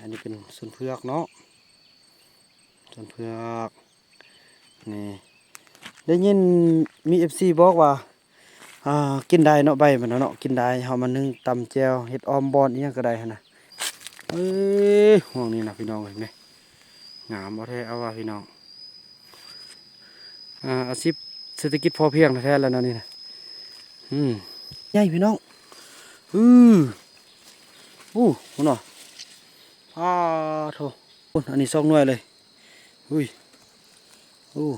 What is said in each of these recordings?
อันนี้เป็นส่วนเพือกเนาะส่วนเพือกนี่ได้ยินมีเอฟซีบอกว่าอ่ากินได้เนาะใบมันเนาะกินได้เฮามานึ่งตำแจวเฮ็ดออมบอนอีหยังก็ได้หั่นน่ะเอ้ยห่วงนี้นะพี่น้องเห็นไหมงามบ่แท้เอาว่าพี่น้องอ่าอาชีพเศรษฐกิจพอเพียงแท้ๆแล้วเนาะนี่นะอืมใหญ่พี่น้องอืออู้หุ่นเนาะ อ้าโถอันนี้ซองหน่วยเลยอุ้ยอู้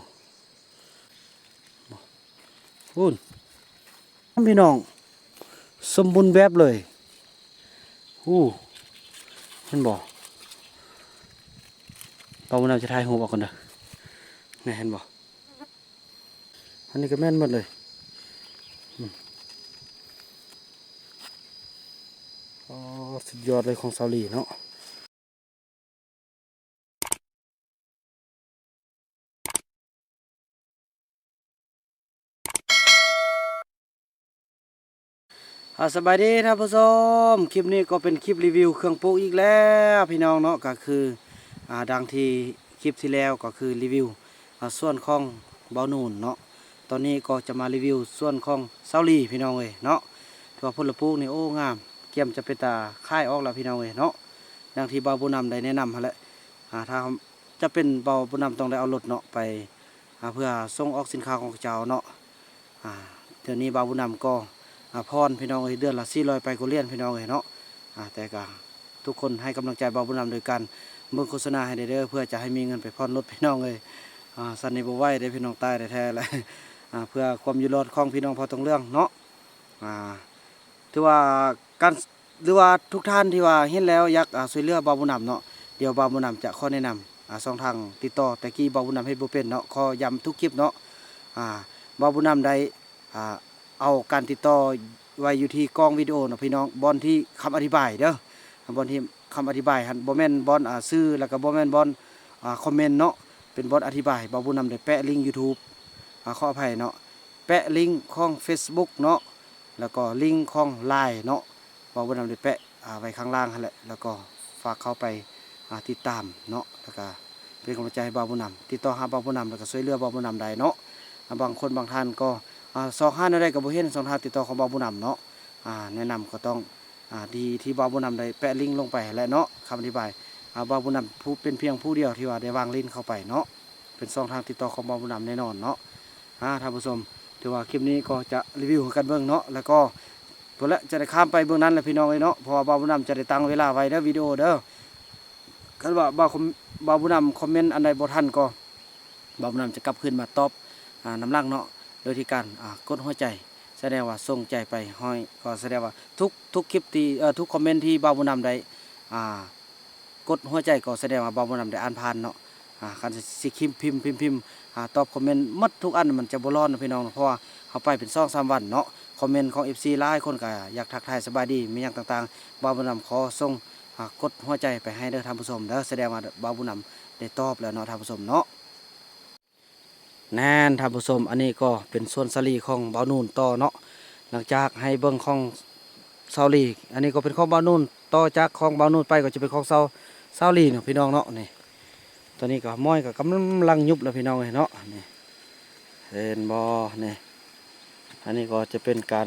อุ่นพี่น้อง สมบูรณ์แบบเลยอู้เห็นบ่เปานเอาจะทายหูบอกกันเด้อนี่เห็นบ่อันนี้ก็แม่นหมดเลยอ๋อสุดยอดเลยของซาลีเนาะ สบายดีท่านผู้ชมคลิปนี้ก็เป็นคลิปรีวิว เครื่องปลูกอีกแล้วพี่น้องเนาะก็คืออดังที่คลิปที่แล้วก็คือรีวิวส่วนของเบานูนเนาะตอนนี้ก็จะมารีวิวส่วนของเซาลีพี่น้องเอ้ยเนาะตัวผลปลูกนี่โอ้งามเกี่ยมจะเป็นตาค่ายออกแล้วพี่น้องเอ้ยเนาะดังที่เบาบุญนำได้แนะนำหั่นแหละถ้าจะเป็นเบาบุญนำต้องได้เอารถเนาะไปเพื่อส่งออกสินค้าของเจ้าเนาะอ่าเดี๋ยวนี้เบาบุญนำก็ พรพี่น้องเอ้ยเดือนละสี่ร้อยไปก็เรียนพี่น้องเอ้ยเนาะอ่าแต่ก็ทุกคนให้กำลังใจเบาวบุญนำโดยการเบิ่งโฆษณาให้ได้เด้อเพื่อจะให้มีเงินไปผ่อนรถพี่น้องเอ้ยอ่าสันนิบไหวได้พี่น้องตายได้แท้เลยอ่าเพื่อความอยู่รอดของพี่น้องพอตรงเรื่องเนาะอ่าถือว่าการหรือว่าทุกท่านที่ว่าเห็นแล้วอยากอ่าช่วยเหลือเบาวบุญนำเนาะเดี๋ยวเบาวบุญนำจะข้อแนะนำอ่าสองทางติดต่อแต่กี้เบาบุญนำให้บ่เป็นเนาะขอย้ำทุกคลิปเนาะอ่าเบาบุญนำได้อ่า เอาการติดต่อไว้อยู่ที่กล้องวิดีโอนะพี่น้องบอลที่คำอธิบายเด้อบอลที่คำอธิบายหันบอแมนบอลอ่าซื้อแล้วก็บอแมนบอลอ่าคอมเมนต์เนาะเป็นบอลอธิบายบาบุญนำได้แปะลิงก์ YouTube อ่าขออภัยเนาะแปะลิงก์ของ Facebook เนาะแล้วก็ลิงก์ของ Line เนาะบาบุญนำได้แปะอ่าไว้ข้างล่างหั่นแหละแล้วก็ฝากเข้าไปอ่าติดตามเนาะแล้วก็เป็นกำลังใจให้บาบุญนำติดต่อหาบาบุญนำแล้วก็ช่วยเหลือบาบุญนำได้เนาะบางคนบางท่านก็ สองห้าได้กับบุเห็นสองทางติดต่อของบาบุนำเนาะอ่าแนะนำก็ต้องอ่าดีที่บาบุนำได้แปะลิงก์ลงไปและเนาะคำอธิบายอ่าบาบุนำผู้เป็นเพียงผู้เดียวที่ว่าได้วางลิงก์เข้าไปเนาะเป็นสองทางติดต่อของบาบุนำแน่นอนเนาะอ่าท่านผู้ชมถือว่าคลิปนี้ก็จะรีวิวกันเบื้องเนาะแล้วก็ตัวละจะได้ข้ามไปเบื้องนั้นแหละพี่น้องเลยเนาะพราะว่าบาบุนำจะได้ตั้งเวลาไว้เด้อวิดีโอเด้อคันว่าบาคมบาบุนำคอมเมนต์อันใดบ่ทันก็บาบุนำจะกลับขึ้นมาตอบอ่าน้ำลังเนาะ โดยที่การกดหัวใจ แสดงว่าส่งใจไปห้อยก็แสดงว่าทุกทุกคลิปที่ทุกคอมเมนต์ที่บ่าวบุญนำได้กดหัวใจก็แสดงว่าบ่าวบุญนำได้อ่านผ่านเนาะการสิคิมพิมพ์พิมพ์พิมพ์ตอบคอมเมนต์หมดทุกอันมันจะบ่ร้อนนะพี่น้องเพราะว่าเขาไปเป็น2 3วันเนาะคอมเมนต์ของ FC หลายคนก็อยากทักทายสบายดีมีหยังต่างๆบ่าวบุญนำขอส่งกดหัวใจไปให้เด้อท่านผู้ชมเด้อแสดงว่าบ่าวบุญนำได้ตอบแล้วเนาะท่านผู้ชมเนาะ แน่นท่านผู้ชมอันนี้ก็เป็นส่วนสลีของเบานูนต่อเนาะหลังจากให้เบิ้งของเซาลีอันนี้ก็เป็นของเบานูนต่อจากของเบานูนไปก็จะเป็นของเซาเซาลีเนาะพี่น้องเนาะนี่ตอนนี้ก็ม้อยก็กำลังยุบแล้วพี่น้องเนาะนี่เห็นบอนี่อันนี้ก็จะเป็นการ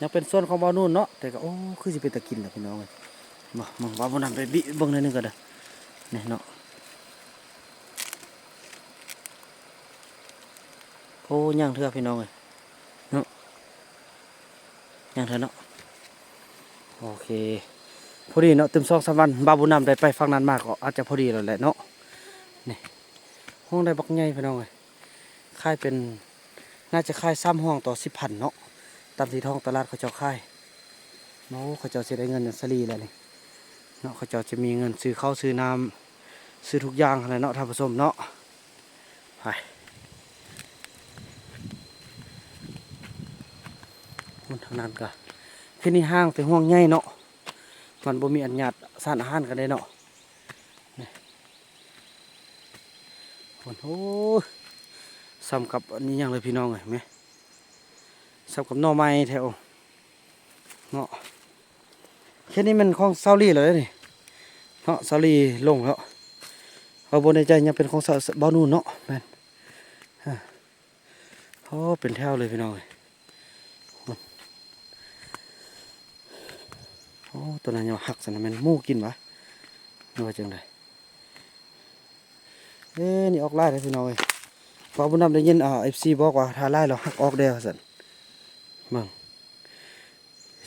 ยังเป็นส่วนของเบานูนเนาะแต่ก็โอ้คือจะเป็นตะกินแหละพี่น้องเลยมามึงว่าบุนไปบิเบิ้งนิดนึงก็ได้นี่เนาะ โอ้ย่างเถื่อพี่น้องเลยเนาะย่างเถื่อเนาะโอเคพอดีเนาะเต็มสองสามวันบาบุญนำได้ไปฟังนั้นมากก็อาจจะพอดีแล้วแหละเนาะนี่ห้องได้บักใหญ่พี่น้องเลยค่ายเป็นน่าจะค่ายซ้ำห้องต่อสิบพันเนาะตามที่ท้องตลาดเขาเจ้าค่ายโอ้เขาเจ้าจะได้เงินสลีแล้วนี่เนาะเขาเจ้าจะมีเงินซื้อข้าวซื้อน้ำซื้อทุกอย่างอะไรเนาะท่านผู้ชมเนาะไป มันเท่านั้นก็ที่นี่ห้างแต่ห่วงใหญ่เนาะมันบ่มีอันญาตสานอาหารกันได้เนาะนี่มันโอ้ยซ้ำกับอันนี้ยังเลยพี่น้องเอ้ยแม่ซ้ำกับน่อไม้แถวเนาะแค่นี้มันของเซาลีเลยนี่เนาะสาลีลงแล้วเอาบนในใจยังเป็นของสาวบ้านูนเนาะแมนโอ้เป็นแถวเลยพี่น้องเอ้ย โอ้ตัวนั้นยังหักสนะมันมูกินวะนึกว่าจังไดเอ้นี่ออกไล่เลยพี่น้องเอ้ยพอบุญนำได้ยินอ่าเอฟซีบอกว่าถ้าไล่เราหักออกเดียวสันมั่ง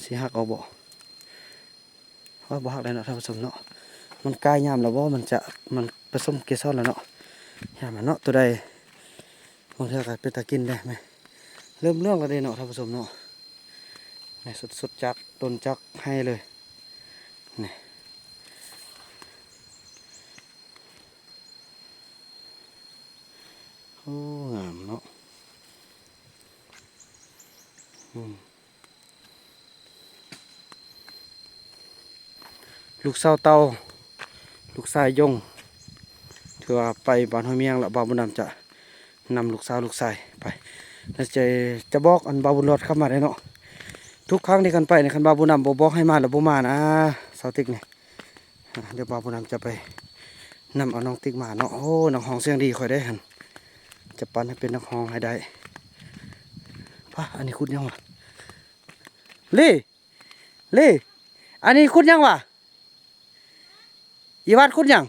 สิหักเอาบ่ว่าบ่หักได้เนาะท่านผู้ชมเนาะมันกายยามแล้วว่ามันจะมันผสมเกสรแล้วเนาะยามเนาะตัวใดบางเทื่อก็เป็นตากินได้ไหมเริ่มเรื่องแล้วเด้เนาะท่านผู้ชมเนาะนี่สดๆจากต้นจักให้เลย นี่โอ้งามเนาะอืมลูกเสาเตาลูกชายยงถือว่าไปบ้านห้วยเมียงแล้วบ่าวบุญนำจะนำลูกสาวลูกชายไปแล้วจะจะบอกอันบ่าวบุญรอดเข้ามาได้เนาะทุกครั้งที่กันไปในคันบ่าวบุญนำบ่บอกให้มาแล้วบ่มานะ สาติ๊กนี่อ่าเดี๋ยวบ่าวบุญนำจะไปนำเอาน้องติ๊กมาเนาะโอ้น้องห้องเสียงดีค่อยได้หันจะปั้นให้เป็นน้องห้องให้ได้ป่ะอันนี้คุดยังวะเล่เล่อันนี้คุดยังวะอีวาดคุณยัง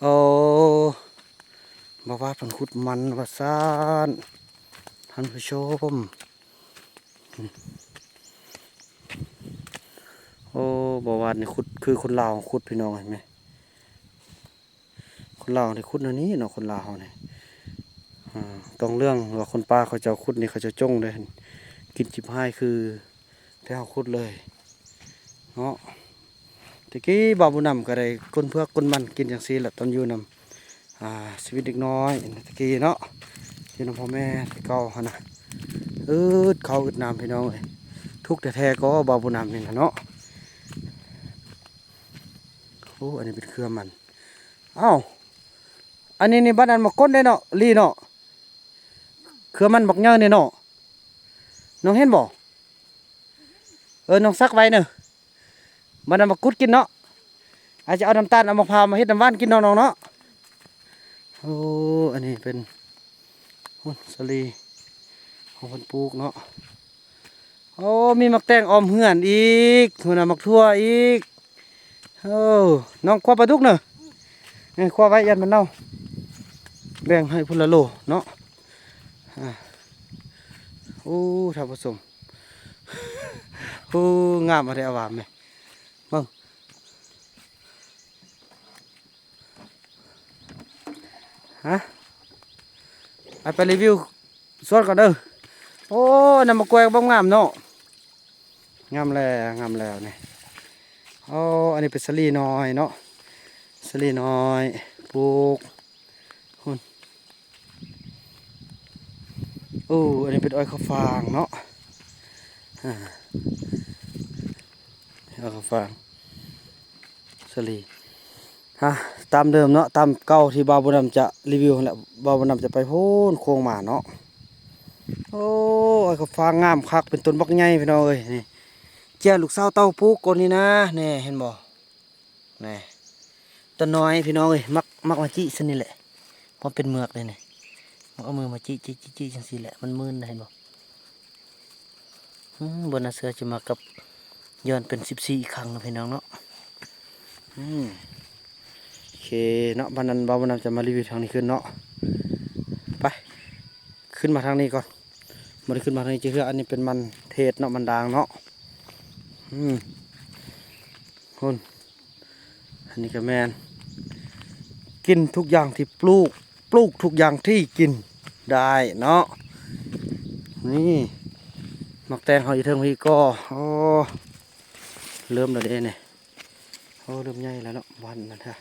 โอ้บอกว่าเพิ่นขุดมันว่าซ่านท่านผู้ชมโอ้ บอกว่านี่ขุดคือคนลาวขุดพี่น้องเห็นไหมคนลาวนี่ขุดอันนี้เนาะคนลาวเนี่อ่าต้องเรื่องว่าคนป้าเขาจะขุดนี่เขาจะจ้องเลยกินจิบให้คือแถวขุดเลยเนาะตะกี้บาบุนำก็ได้คนเพื่อคนมันกินอย่างซีแหละตอนอยู่นำอ่าชีวิตเด็กน้อยตะกี้เนาะอยู่นำพ่อแม่แต่เก่านะอืดเขาอึดน้ำพี่น้องเอ้ยทุกข์แท้ก็บาบุนำนี่นะเนาะ โอ้อันนี้เป็นเครือมันเอ้าอันนี้นี่บ้านอันมาก้นได้เนาะลีเนาะเครือมันบักเงาเนี่ยเนาะน้องเห็นบ่เออน้องซักไว้เนอะมันเอามากุดกินเนาะอาจจะเอาน้ำตาลเอามะพร้าวมาเฮ็ดน้ำว่านกินน้องเนาะโอ้อันนี้เป็นหุ่นสลีของคนปลูกเนาะโอ้มีมักแตงออมเหือนอีกหุ่นน่ะมักทั่วอีก โอ้น้องคว้าปลาดุกเนอะนี่คว้าไว้ยันมันเน่าแบ่งให้พุละโลเนาะอ่าโอ้ท่านผู้ชมโอ้งามอะไรอาวามไหมฮะไปไปรีวิวสวนก่อนเด้อโอ้นำมากล้วยบ้องงามเนาะงามแล้วงามแล้วนี่โอ้อันนี้เป็นสลีน้อยเนาะสลีน้อยปลูกหุ่นโอ้อันนี้เป็นอ้อยข้าวฟางเนาะอ้อยข้าวฟางสลีฮะตามเดิมเนาะตามเก่าที่บาวบุญนำจะรีวิวแหละบาวบุญนำจะไปพูนโค้งหมาเนาะโอ้อ้อยก็ฟางงามคักเป็นต้นบักใหญ่พี่น้องเอ้ยนี่ จ้ลูกสาเต้าปูกคนนี้นะแนี่เห็นบ่นี่ต้นน้อยพี่น้องเอ้ยมักมักมาจี้ซะนี่แหละเพราะเป็นเมือกเลยนี่มักเอามือมาจี้จี้จี้จี้จังซี่แหละมันมึนนะเห็นบ่อืมบนน่ะเสือจะมากับย้อนเป็น14อีกครั้งนะพี่น้องเนาะโอเคเนาะวันนั้นบ่าววันนั้นจะมารีวิวทางนี้ขึ้นเนาะไปขึ้นมาทางนี้ก่อนมันขึ้นมาทางนี้จะคืออันนี้เป็นมันเทศเนาะมันด่างเนาะ อืมคนอันนี้ก็แมนกินทุกอย่างที่ปลูก ปลูกทุกอย่างที่กินได้เนาะนี่มักแตงเขาอยู่เทิงพี่ก็โอ้เริ่มแล้วเด้เนี่ยโอ้เริ่มใหญ่แล้วเนาะวันนั้นฮะ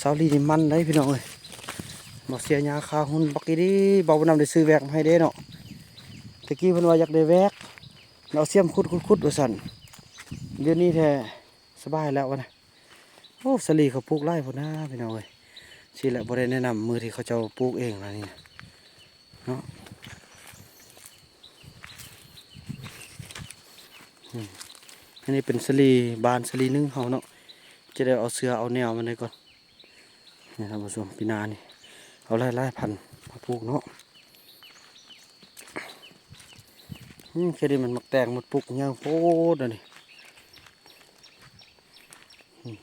สาวลีนี่มันได้พี่น้องเอ้ยมาเสียยาคาหุ่นบักกี้ดีเบาบ่านำได้ซื้อแวกมาให้เด้เนาะตะกี้เพิ่นว่าอยากได้แวก เราเสียมขุดขุดขุดว่าสันเดี๋ยวนี้แท้สบายแล้ววะนะโอ้สลีเขาปลูกไร่พุ่นนะพี่น้องเอ้ยสิแหละบ่ได้แนะนำมือที่เขาจ้าปลูกเองนะนี่เนาะอันนี้เป็นสลีบานสลีหนึ่งเฮาเนาะจะได้เอาเสือเอาแนวมันได้ก่อนนี่ท่านผู้ชมปีนานี่เอาไล่ไล่พันมาปลูกเนาะ แค่นี้มันมักแตงหมดปลูกยาวโพดอันนี้อืม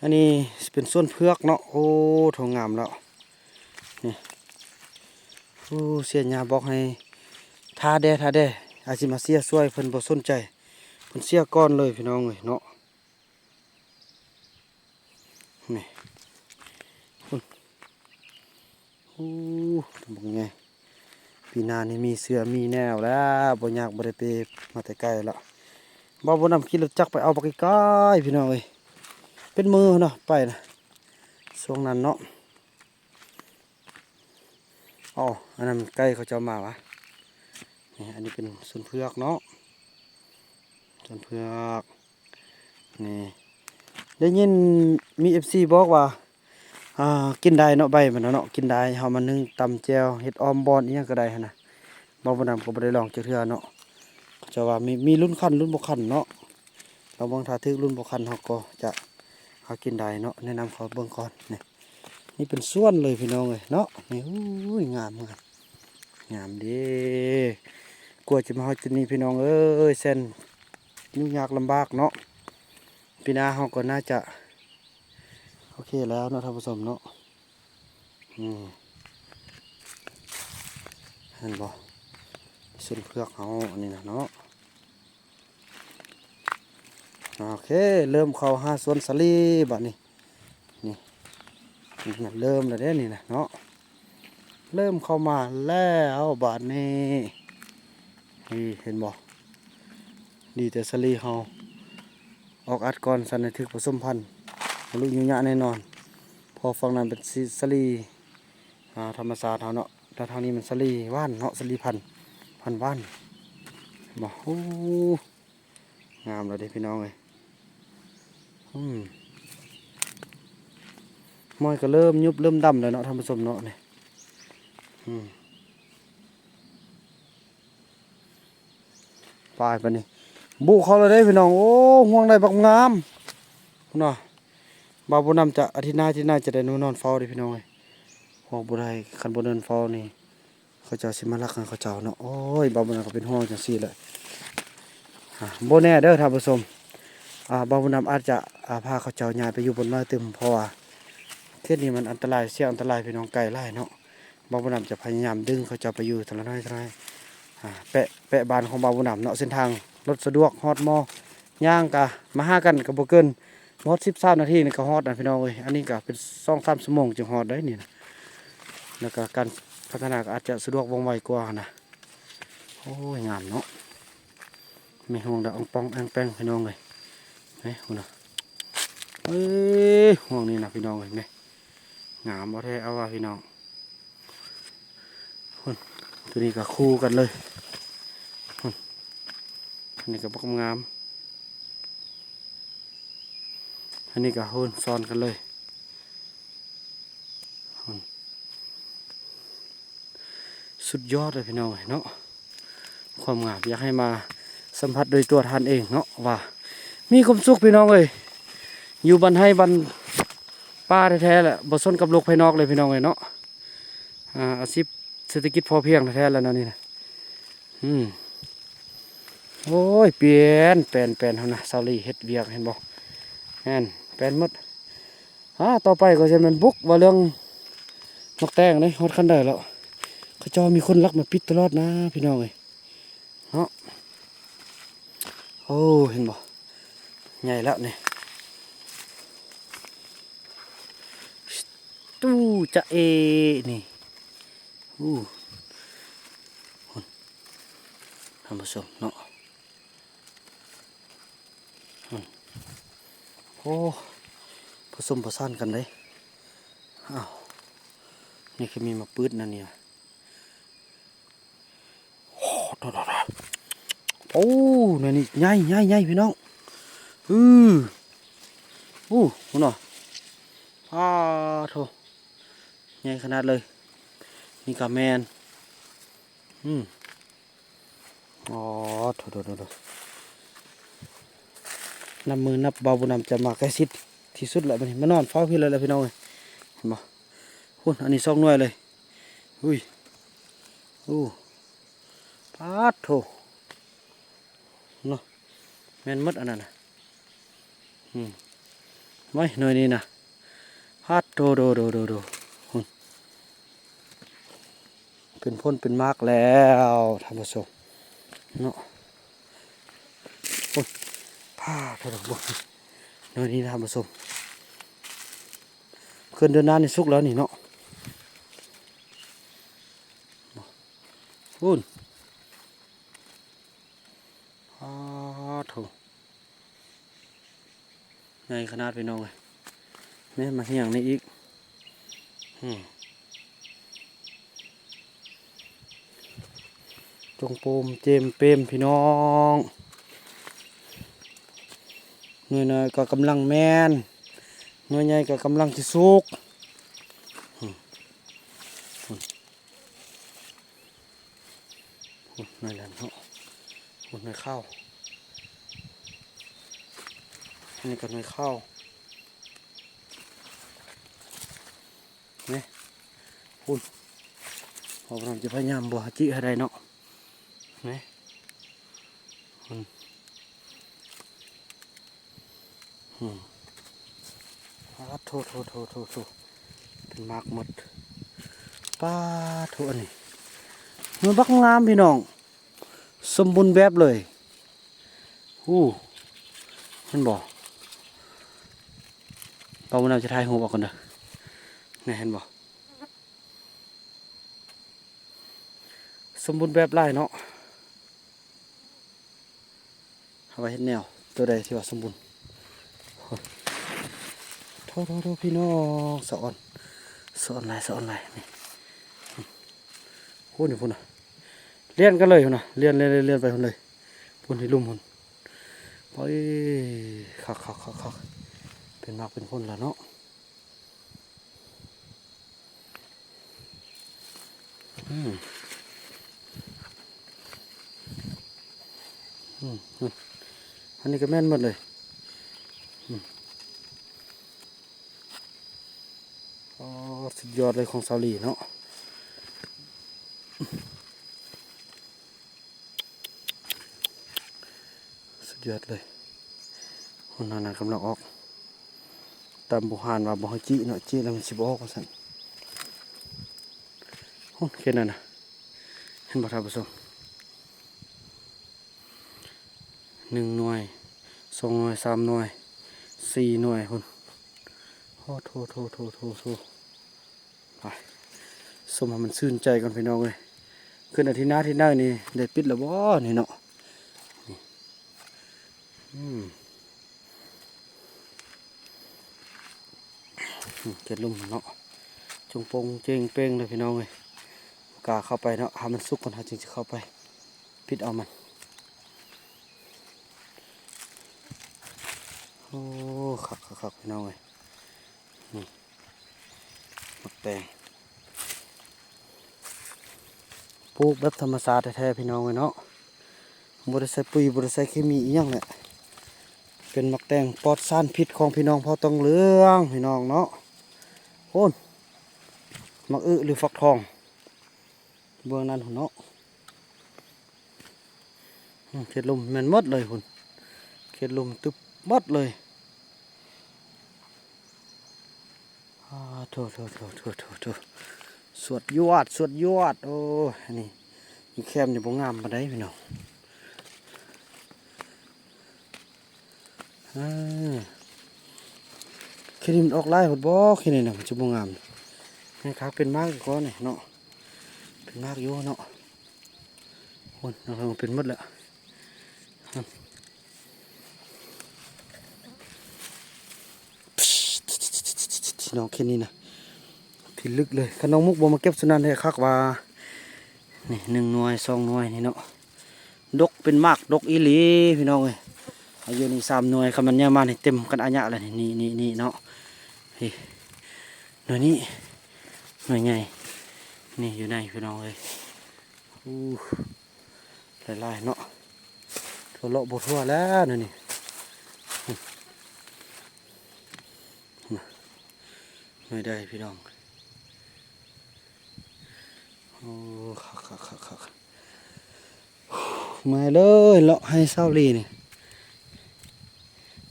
อันนี้เป็นส่วนเพือกเนาะโอ้ทองงามแล้วนี่โอ้เสียหยาบอกให้ทาแดทาแดอาจิมาเสียช่วยเพิ่นบ่สนใจเพิ่นเสียก้อนเลยพี่น้องเอ้ยเนาะนี่โอ้บอกไง ปีนานี่มีเสือมีแนวแล้วบ่ยากบ่ได้ไปมาแต่ไกลแล้วบ่บ่นำขี่รถจักรไปเอาบักไกลพี่น้องเอ้ยเป็นมือเนาะไปนะช่วงนั้นเนาะอ๋ออันนั้นมันใกล้เขาจะมาวะนี่อันนี้เป็นส่วนเพือกเนาะส่วนเพือกนี่ได้ยินมีเอฟซีบอกว่า กินได้เนาะใบมันเนาะกินได้เฮามานึ่งตำแจวเฮ็ดออมบอนอีหยังก็ได้หั่นน่ะบ่บ่นำก็บ่ได้ลองจักเทื่อเนาะจะว่ามีมีรุ่นคันรุ่นบ่คันเนาะเราบิ่งถ้าถึกรุ่นบ่คันเฮาก็จะหากินได้เนาะแนะนำเขาเบิ่งก่อนนี่นี่เป็นส่วนเลยพี่น้องเอ้ยเนาะนี่อู้ยงามงามงามดีกลัวจะมาฮอดจุดนี้พี่น้องเอ้ยเส้นยุ่งยากลำบากเนาะปีหน้าเฮาก็น่าจะ โอเคแล้วเนาะท่านผู้ชมเนาะอืมเห็นบ่ส่วนเพือกเฮาอันนี้นะเนาะโอเค เริ่มเข้าหาส่วนสลีบัดนี้นี่นี่เริ่มแล้วเด้นี่นะเนาะเริ่มเข้ามาแล้วบาดนี้นี่เห็นบ่ดีแต่สลีเฮาออกอัดก่อนสันนิทึกผสมพันธุ์ ลูกยุ่งยะแน่นอน พอฟังนั้นเป็นสสลีธรรมศาสตร์เฮาเนาะแล้วทางนี้มันสลีว่านเนาะสลีพันธ์พันธ์ว่านบ่โอ้งามเลยเด้พี่น้องเอ้ยอืมมอยก็เริ่มยุบเริ่มดำแล้วเนาะท่านผู้ชมเนาะเนี่อืมไปไปนี่บุกเขาเลยได้พี่น้อง โอ้ห่วงได้บักงามพุ่นน่ะ บาวบุญนำจะอาทิตย์หน้าอาที่หน้าจะได้นูนอนเฝ้าด้พี่น้องเอ้ยห่วงบุได้คันบุนอนเฝ้านี่ เขาเจ้าสิมารักกันเขาเจ้าเนาะโอ้ยบาวบุญนำก็เป็นห่วงจังซี่แหละอะบ่แน่เด้อท่านผู้ชมอ่าบาวบุญนำอาจจะพาเขาเจ้าย้าไปอยู่บนน้อยตึมเพราะว่าเที่ยนี้มันอันตรายเสี่ยงอันตรายพี่น้องไกลไล่เนาะบาวบุญนำจะพยายามดึงเขาเจะไปอยู่ทางละน้อยทางน้อยแปะแปะบานของบาวบุญนำเนาะเส้นทางรถสะดวกฮอดมอย่างกะมาหากันกับโบเกิน ฮอดสิบสามนาทีนี่ก็ฮอดนะพี่น้องเอ้ยอันนี้ก็เป็นสองสามชั่วโมงจึงฮอดได้นี่นะแล้วก็การพัฒนาก็อาจจะสะดวกว่องไวกว่านะโอ้ยงามเนาะไม่ห่วงดอกอองปองแองแป้งพี่น้องเลยเฮ้ยหุ่นะเอ้ยห่วงนี่นะพี่น้องเลยเนี่ยงามเอาแท้เอาว่าพี่น้องตัวนี้ก็คู่กันเลยหุ่นอันนี้ก็บกงาม อันนี้ก็หุ่นซ้อนกันเลยหุ่นสุดยอดเลยพี่น้องเนาะความงามอยากให้มาสัมผัสโดยตัวท่านเองเนาะว่า มีความสุขพี่น้องเลยอยู่บันให้บันป้าแท้ๆแหละบ่สนกับโลกภายนอกเลยพี่น้องเลยเนาะอ่าอาชีพเศรษฐกิจพอเพียงแท้ๆแล้วนะนี่นะอืมโอ้ยเปลี่ยนแปลนแปลนเฮานะซาลีเฮ็ดเวียกเห็นบ่แม่น แปนมดฮะต่อไปก็จะเป็นบุกว่าเรื่องนกแตงเลยฮอดคันได้แล้วเขาจ้ามีคนรักมาปิดตลอดนะ พี่น้องเอ้ยเนาะโอ้เห็นบ่ใหญ่แล้วนี่ตู้จะเอนี่อู้หันท่านผู้ชมเนาะหุ่นโอ้ผสมผสานกันเลยอ้าวนี่คือมีมาปืดนั่นเนี่ยโอ้โดโอ้นี่นี่ใหญ่ใหญ่ใหญ่พี่น้องอืออู้หุ่นเนาะอ้าโถใหญ่ขนาดเลย นี่กาแมนอืมอ๋อโถโถโถโถ นำมือนับเบาบุญนำจะมาใกล้ชิดที่สุดแหละบันมานอนเฝ้าพี่เลยแหละพี่น้องเอ้ยเห็นบ่หุ่นอันนี้สองหน่วยเลยอุ้ยอู้ปาดโถเนาะแม่นมดอันนั้นน่ะอืมไม่หน่วยนี้นะปาดโถโดโดโดโดหุ่นเป็นพ่นเป็นมากแล้วท่านผู้ชมเนาะ ผ้าถอกบนเนื้อนี้ทำผสมเคลื่อนเดินหน้านี่สุกแล้วนี่เนาะพุ่นอ้าโถใหญ่ขนาดพี่น้องเลยแม่มาเหี่ยงนี่อีกจงโปมเจมเปมพี่น้อง หน่วยน้อยก็กำลังแมนหน่วยใหญ่ก็กำลังที่สุกอืมอืมอืมหน่วยแหลมเนาะอืมหน่วยข้าวอันนี้ก็หน่วยข้าวนี่พุ่นพอเราจะพยายามบ่หาจิให้ได้เนาะนี่อืม อ่าโทษโทษโทษโทษโทษเป็นมากหมดป้าโทษอันนี้มันบักงามพี่น้อง สมบูรณ์แบบเลยอู้เห็นบ่เปามันเอาจะทายหูบอกกันเด้อนี่เห็นบ่สมบูรณ์แบบไล่เนาะเอาไว้เห็นแนวตัวใดที่ว่าสมบูรณ์ โทษพี่น้องสอนสอนอะไรสอนอะไรนี่พูดนี่พูดนะเลี้ยนกันเลยพูดนะเลี้ยนเลี้ยนเลี้ยนไปพูดเลยพูดที่ลุ่มพูดไปคักคักคักคักเป็นมากเป็นคนละเนาะอืมอืมอันนี้ก็แม่นหมดเลยอ๋อ สุดยอดเลยของซาลีเนาะสุดยอดเลยคนนั้นกำลังออกตามบุหานว่าบ่ให้จีเนาะจีแล้วมันสิบออกว่าซั่นโอ้แค่นั้นนะเห็นบ่ท่านผู้ชมหนึ่งหน่วยสองหน่วยสามหน่วยสี่หน่วยคุณโอ้โถโถโถโถโถไป สมให้มันซื่นใจกันพี่น้องเลยขึ้นอาทิตย์หน้าที่หน้านี่ได้ปิดแล้วบ่นี่เนาะเกล็ดลุ่มเนาะจงโปงเจงเป้งเลยพี่น้องเลยกาเข้าไปเนาะหามันสุกก่อนหาจึงจะเข้าไปปิดเอามันโอ้ขักขักขักพี่น้องเลย มักแตงปลูกแบบธรรมชาติแท้ๆพี่น้องเลยเนาะบริใส่ปุ๋ยบริใส่เคมีอีหยังแหละเป็นมักแตงปลอดสารพิษของพี่น้องพอต้องเหลืองพี่น้องเนาะโอนมักอึหรือฟักทอง เบื้องนั้นหุ่นเนาะเขตลมแมันมดเลยหุ่นเขตลมตึบมดเลย อ่า โถโถโถโถโถโถสวดยวดสวดยวดโอ้อันนี่แคมนี่บ่งามปานใดพี่น้องอ่าแค่นี้มันออกลายหดบ่แค่นี้น่ะมันจะบ่งามนี่ครับเป็นมากกก้อนนี่เนาะเป็นมากอยู่เนาะโอ้ยเราเป็นมดแล้ว น้องแค่นี้นะที่ลึกเลยขนมมุกบ่มาเก็บสุนันให้คักว่านี่หนึ่งหน่วยสองหน่วยนี่เนาะดกเป็นมากดกอีหลีพี่น้องเอ้ยอายุนี่สามหน่วยคำมันยมานี่เต็มกันอัญะเลยนี่นี่นี่เนาะนี่หน่วยนี้หน่วยใหญ่นี่อยู่ในพี่น้องเอ้ยอู้หลายๆเนาะทั่วโลกบทั่วแล้วนี่ ไม่ได้พี่น้อง โอ้คักคักคักคักมาเลยเลาะให้เศร้าลีนี่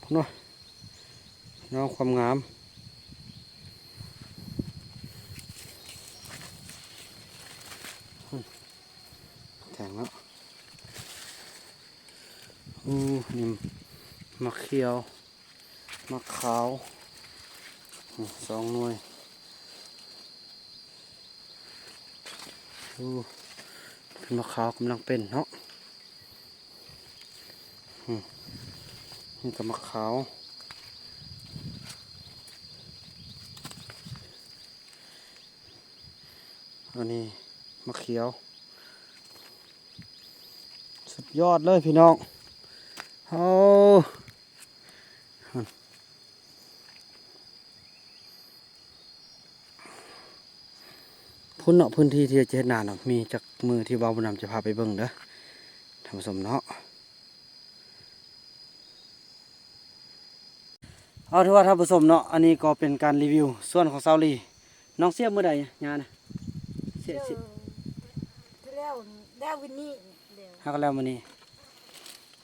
พุ่นว่าน้องความงามแทงแล้วอู้นี่มะเขียวมะขาว สองหน่วยอู้เป็นมะขาวกำลังเป็นเนาะนี่ก็มะขาวอันนี้มะเขียว สุดยอดเลยพี่น้อง โอ้ พุ่นเนาะพื้นที่ที่จะเฮ็ดนาเนาะมีจากมือที่เบาบุญนำจะพาไปเบิ่งเด้อท่านผู้ชมเนาะเอาถือว่าท่านผู้ชมเนาะอันนี้ก็เป็นการรีวิว ส่วนของเซาลีน้องเสียบเมื่อใดงานนะเสียเดี๋ยวเสียแล้วแล้ววันนี้เดี๋ยวฮักแล้วมื้อนี้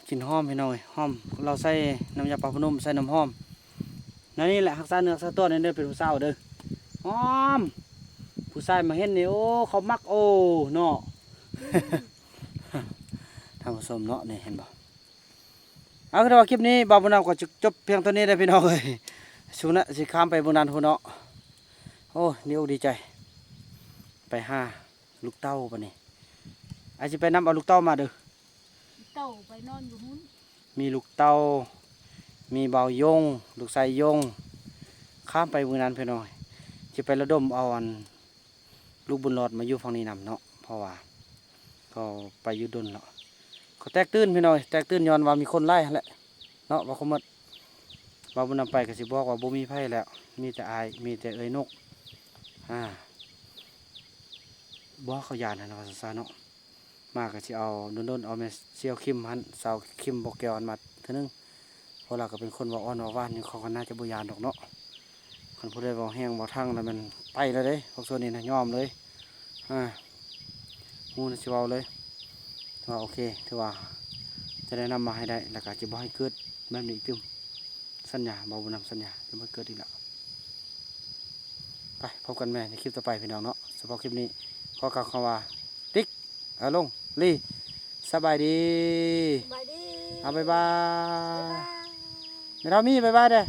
กินหอมพี่น้อยหอม เราใส่น้ำยาปลาพนุ่มใส่น้ำหอมนั่นนี่แหละรักษาเนื้อรักษาตัวนี่เด้อเป็นผู้สาวเด้อหอม ผู้ชายมาเห็นนี่โอ้เขามักโอ้เนาะท่านผู้ชมเนาะนี่เห็นบ่เอาคือว่าคลิปนี้บ่าวบุญนำก็จะจบเพียงเท่านี้เด้อพี่น้องเอ้ยสุนะสิข้ามไปบุญนันพุ่นเนาะโอ้นี่อกดีใจ ไปหาลูกเต้าปะนี่อาจจะไปนำเอาลูกเต้ามาเด้อเต่าไปนอนอยู่หุ้นมีลูกเต้า มีเบายง ลูกไส้ยง ข้ามไปมือนั้นเพื่อนหน่อยจะไประดมเอาอัน ลูกบุญรอดมาอยู่ฝั่งนี้นำเนาะเพราะว่าก็ไปอยุดนแล้วก็แตกตื่นพี่น้อยแตกตื่นย้อนว่ามีคนไล่แหละเนาะว่าเขาหมดว่าบุญนำไปก็สิบอกว่าบ่มีไผแล้ว มีแต่อายมีแต่เอ้ยนกอ่าบ่เขายานนะว่าซะเนาะมาก็สิเอาโดนเอาแม่เซียวคิมหันสาวคิมบอกแกอนมาเท่านึงเพราะเราก็เป็นคนว่าอ่อนว่าว่านี่เขาก็น่าจะบุญยานดอกเนาะคนผู้ใดเว่าแห้งเว่าทั้งแล้วมัน ไปแล้วเด้พวกส่วนนี้นะยอมเลยอ่ามูนะสิเว้าเลยถือว่าโอเคถือว่าจะได้นำมาให้ได้แล้วก็จะบ่ให้เกิดแบบนี้อีกตึมสัญญาเบาบุญนำสัญญาจะบ่ให้เกิดอีกแล้วไปพบกันแม่ในคลิปต่อไปพี่น้องเนาะเฉพาะคลิปนี้ขอกล่าวคำว่าติ๊กเอาลงลี่สบายดีบายดีเอาบายบาบ๊ายยบายเดี๋ยวเรามีบายบายเด้อ